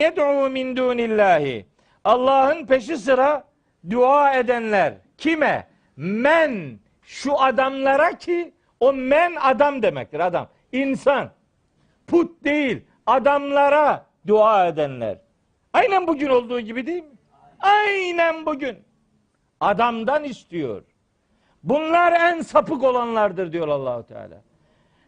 yed'u min dunillahi. Allah'ın peşi sıra dua edenler kime? Men şu adamlara ki o men adam demektir adam. İnsan. Put değil. Adamlara dua edenler. Aynen bugün olduğu gibi değil mi? Aynen bugün. Adamdan istiyor. Bunlar en sapık olanlardır diyor Allahu Teala.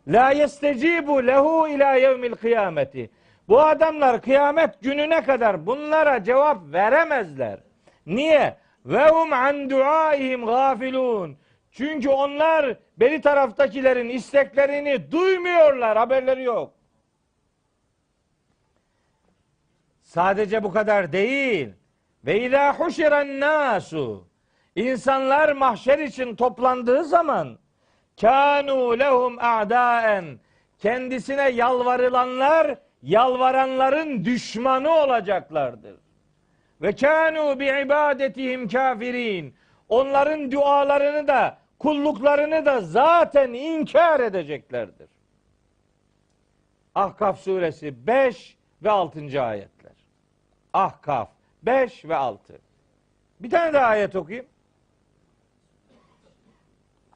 La yestecibu lehu ila yevmil kıyameti. Bu adamlar kıyamet gününe kadar bunlara cevap veremezler. Niye? Ve hum an duaihim gafilun. Çünkü onlar beri taraftakilerin isteklerini duymuyorlar, haberleri yok. Sadece bu kadar değil. Ve izâ huşiren nasu. İnsanlar mahşer için toplandığı zaman kânû lehum a'daen. Kendisine yalvarılanlar yalvaranların düşmanı olacaklardır. Ve kânû bi ibadetihim kafirin. Onların dualarını da kulluklarını da zaten inkar edeceklerdir. Ahkaf suresi 5 ve 6. ayetler. Ahkaf 5 ve 6. Bir tane daha ayet okuyayım.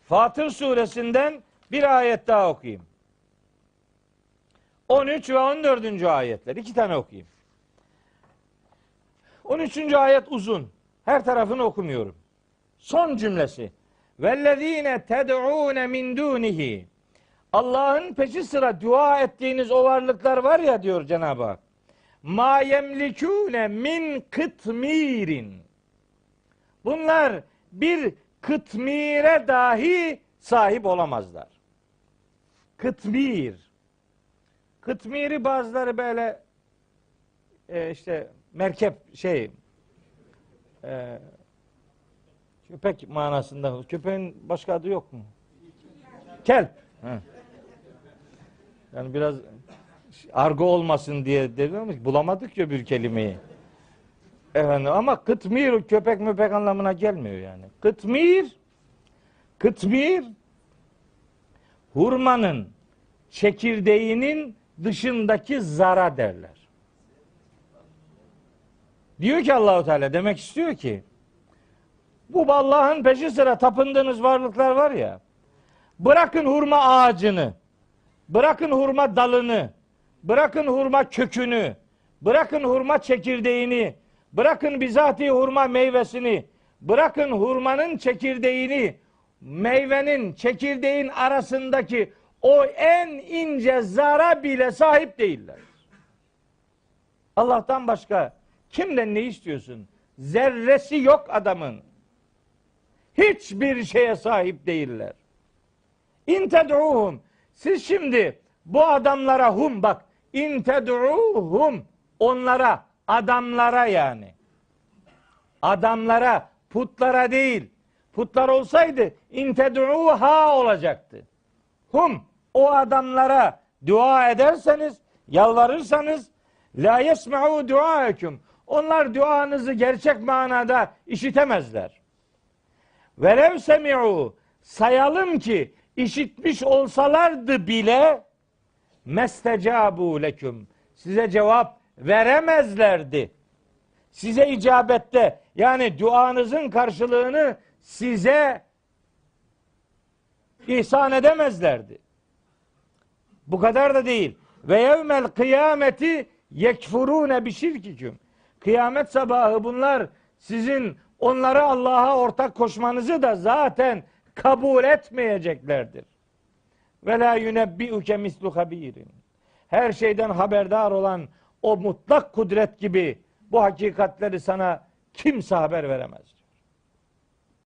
Fatır suresinden bir ayet daha okuyayım. 13 ve 14. ayetler. iki tane okuyayım. 13. ayet uzun. Her tarafını okumuyorum. Son cümlesi. Vellezine ted'ûne min dûnihi. Allah'ın peşi sıra dua ettiğiniz o varlıklar var ya diyor Cenab-ı Hak. Ma yemlikûne min kıtmirin. Bunlar bir kıtmire dahi sahip olamazlar. Kıtmir. Kıtmiri bazıları böyle e, işte merkep şey e, köpek manasında. Köpeğin başka adı yok mu? Kelp. Hı. Yani biraz argo olmasın diye dedim ama bulamadık ya bir kelimeyi. Efendim ama kıtmir köpek möpek anlamına gelmiyor yani. Kıtmir kıtmir hurmanın çekirdeğinin dışındaki zara derler. Diyor ki Allahu Teala demek istiyor ki bu Allah'ın peşi sıra tapındığınız varlıklar var ya bırakın hurma ağacını bırakın hurma dalını bırakın hurma kökünü bırakın hurma çekirdeğini bırakın bizatihi hurma meyvesini bırakın hurmanın çekirdeğini meyvenin çekirdeğin arasındaki o en ince zara bile sahip değiller. Allah'tan başka kimden ne istiyorsun? Zerresi yok adamın. Hiçbir şeye sahip değiller. İn ted'uhum. Siz şimdi bu adamlara hum bak. İn ted'uhum. Onlara, adamlara yani. Adamlara, putlara değil. Putlar olsaydı in ted'uha olacaktı. Hum o adamlara dua ederseniz, yalvarırsanız la yesma'u duaekum. Onlar duanızı gerçek manada işitemezler. Velev semi'u sayalım ki işitmiş olsalardı bile mestecabu leküm. Size cevap veremezlerdi. Size icabette yani duanızın karşılığını size ihsan edemezlerdi. Bu kadar da değil. Ve yevmel kıyameti yekfurune bi şirkiküm. Kıyamet sabahı bunlar sizin onları Allah'a ortak koşmanızı da zaten kabul etmeyeceklerdir. Ve la yunebbi'uke mislu habirin. Her şeyden haberdar olan o mutlak kudret gibi bu hakikatleri sana kimse haber veremez.